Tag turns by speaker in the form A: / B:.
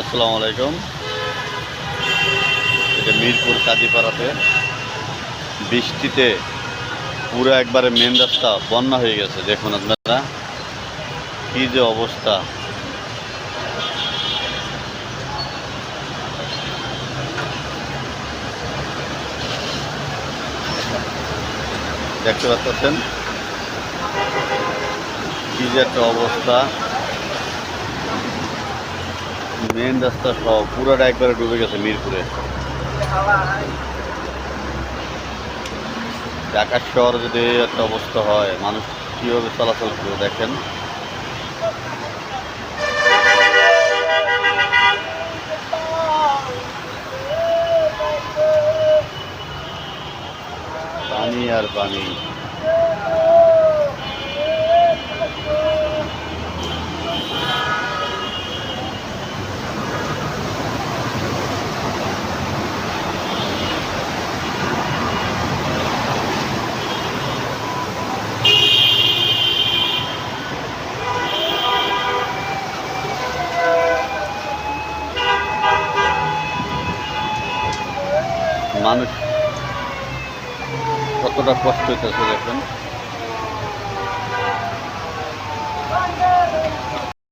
A: আসসালামু আলাইকুম। এটা মিরপুর কাজীপাড়াতে। বৃষ্টিতে পুরো একবারে মেন রাস্তা বন্যা হয়ে গেছে, দেখুন আপনারা। কি যে অবস্থা। দেখতে পাচ্ছেন? কি যে একটা অবস্থা। মেন রাস্তা সব, পুরোটা একবারে ডুবে গেছে মিরপুরে। ঢাকার শহরে যদি একটা অবস্থা হয়, মানুষ কীভাবে চলাচল করবে দেখেন? পানি আর পানি। মানুষ কতটা কষ্ট হইতেছে দেখেন।